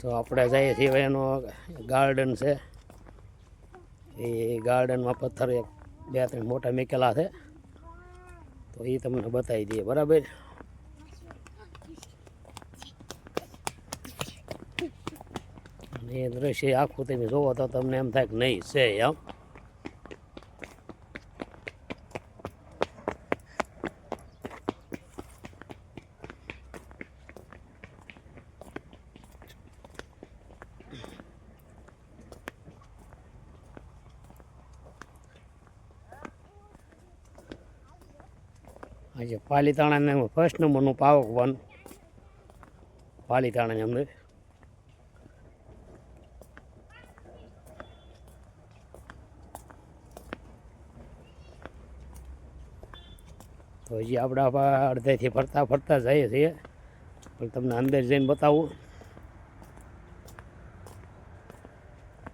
તો આપણે જઈએ છીએ એનો ગાર્ડન છે. એ ગાર્ડનમાં પથ્થર એક, બે, ત્રણ મોટા મેકેલા છે. તો એ તમને બતાવી દઈએ, બરાબર? એ દ્રશ્ય આખું તમે જોવો તો તમને એમ થાય કે નહીં છે, એમ. આજે પાલીતાણાને ફર્સ્ટ નંબરનું પાવક વન પાલીતાણાની અંદર તો હજી આપણે અડધેથી ફરતા ફરતા જઈએ છીએ. પણ તમને અંદર જઈને બતાવું.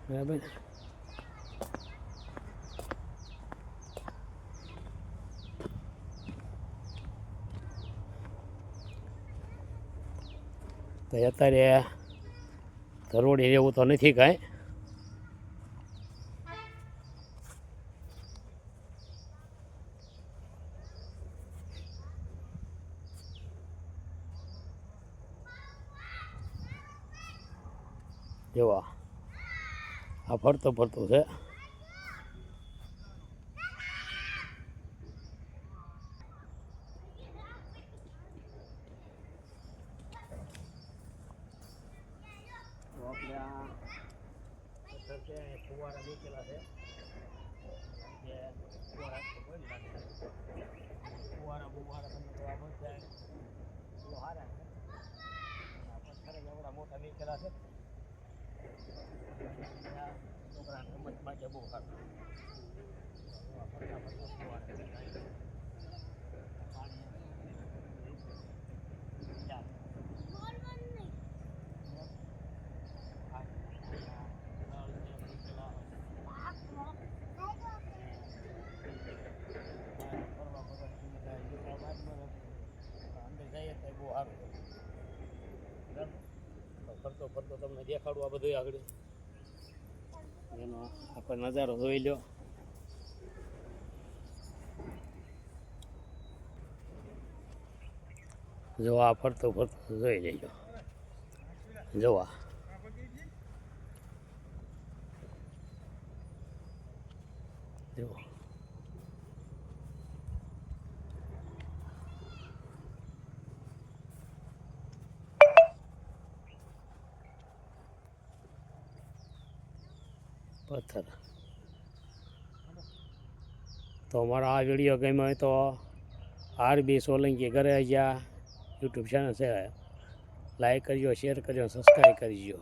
બરાબર? તો અત્યારે ધરોડી રહેવું તો નથી કાંઈ. જોવા. આ ફરતો ફરતો છે. તો આપણે આ પથ્થર છે. એ ફુવારા છે ફુવારા ફુવારા બુવારા તમને જોવા બહુ સારા છે પથ્થર એવડા મોટા મૂકેલા છે છોકરા રમત માટે બહુ સારું ફરતા ફરતા ફુવારા છે. પાણી યા. ફરતો ફરતો તમને દેખાડું આ બધું આગળ. એનો આપણે નજારો જોઈ લો જોવા ફરતો ફરતો જોઈ લેજો. જોવા જો. પથ્થર. તો અમારો આ વીડિયો ગમ્યો હોય તો આરબી સોલંકી ઘરે ગયા યુટ્યુબ ચેનલ છે. લાઈક કરજો શેર કરજો સબસ્ક્રાઈબ કરજો.